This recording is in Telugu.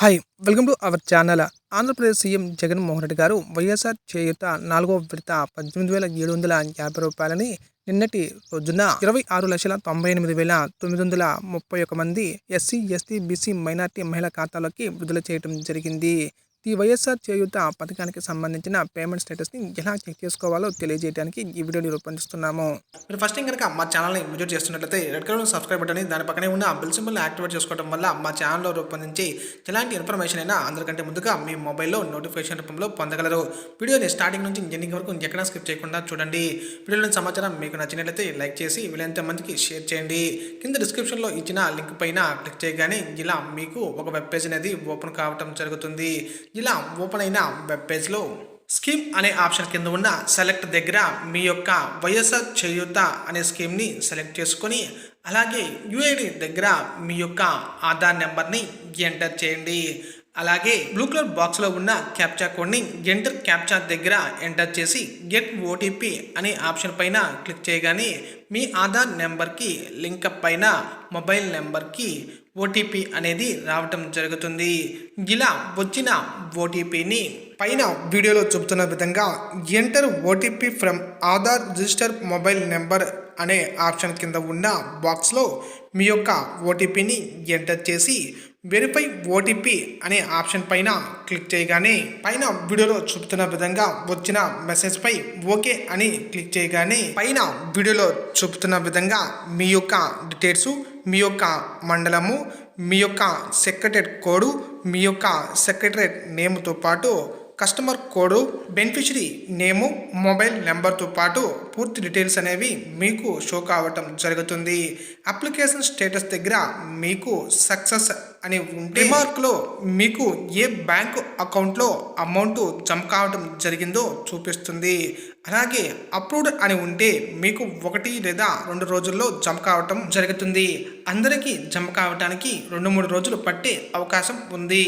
Hi welcome to our channel. Andhra Pradesh CM Jaganmohan Reddy garu YSR Cheyutha నాలుగో విడత పద్దెనిమిది వేల ఏడు వందల యాభై రూపాయలని నిన్నటి రోజున ఇరవై ఆరు లక్షల తొంభై ఎనిమిది వేల తొమ్మిది వందల ముప్పై ఒక మంది ఎస్సీ ఎస్టీ బీసీ మైనార్టీ మహిళా ఖాతాలోకి విడుదల చేయడం జరిగింది. ఈ వైఎస్ఆర్ చేయూత పథకానికి సంబంధించిన పేమెంట్ స్టేటస్ని ఎలా చెక్ చేసుకోవాలో తెలియజేయడానికి ఈ వీడియోని రూపొందిస్తున్నాము. మీరు ఫస్ట్ టైం కనుక మా ఛానల్ని విజిట్ చేస్తున్నట్లయితే రెడ్ కలర్ సబ్స్క్రైబ్ బటన్ దాని పక్కనే ఉన్న బిల్ సింబల్ యాక్టివేట్ చేసుకోవడం వల్ల మా ఛానల్లో రూపొందించి ఎలాంటి ఇన్ఫర్మేషన్ అయినా అందరికంటే ముందుగా మీ మొబైల్లో నోటిఫికేషన్ రూపంలో పొందగలరు. వీడియోని స్టార్టింగ్ నుంచి ఎండింగ్ వరకు ఎక్కడా స్కిప్ చేయకుండా చూడండి. వీడియోలోని సమాచారం మీకు నచ్చినట్లయితే లైక్ చేసి వీలైనంత మందికి షేర్ చేయండి. కింద డిస్క్రిప్షన్లో ఇచ్చిన లింక్ పైన క్లిక్ చేయగానే ఇలా మీకు ఒక వెబ్ పేజ్ అనేది ఓపెన్ కావటం జరుగుతుంది. ఇలా ఓపెన్ అయిన వెబ్ పేజ్లో స్కీమ్ అనే ఆప్షన్ కింద ఉన్న సెలెక్ట్ దగ్గర మీ యొక్క వైఎస్ఆర్ చేయూత అనే స్కీమ్ని సెలెక్ట్ చేసుకొని అలాగే యుఐడి దగ్గర మీ యొక్క ఆధార్ నెంబర్ని ఎంటర్ చేయండి. అలాగే బ్లూ కలర్ బాక్స్లో ఉన్న క్యాప్చా కోడ్ని ఎంటర్ క్యాప్చా దగ్గర ఎంటర్ చేసి గెట్ ఓటీపీ అనే ఆప్షన్ పైన క్లిక్ చేయగానే మీ ఆధార్ నెంబర్కి లింక్ అప్ అయిన మొబైల్ నెంబర్కి ఓటీపీ అనేది రావటం జరుగుతుంది. ఇలా వచ్చిన ఓటీపీని పైన వీడియోలో చెబుతున్న విధంగా enter OTP from Aadhaar register mobile number అనే ఆప్షన్ కింద ఉన్న బాక్స్లో మీ యొక్క ఓటీపీని ఎంటర్ చేసి వెరిఫై ఓటీపీ అనే ఆప్షన్ పైన క్లిక్ చేయగానే పైన వీడియోలో చూపుతున్న విధంగా వచ్చిన మెసేజ్ పై ఓకే అని క్లిక్ చేయగానే పైన వీడియోలో చూపుతున్న విధంగా మీ యొక్క డీటెయిల్స్ మీ యొక్క మండలము మీ యొక్క సెక్రటరేట్ కోడు మీ యొక్క సెక్రటరేట్ నేమ్తో పాటు customer code beneficiary name mobile నెంబర్తో పాటు పూర్తి డీటెయిల్స్ అనేవి మీకు షో కావటం జరుగుతుంది. అప్లికేషన్ స్టేటస్ దగ్గర మీకు సక్సెస్ అని ఉంటే రిమార్క్లో మీకు ఏ బ్యాంకు అకౌంట్లో అమౌంట్ జమ కావటం జరిగిందో చూపిస్తుంది. అలాగే అప్రూవ్డ్ అని ఉంటే మీకు ఒకటి లేదా రెండు రోజుల్లో జమ కావటం జరుగుతుంది. అందరికీ జమ కావటానికి రెండు మూడు రోజులు పట్టే అవకాశం ఉంది.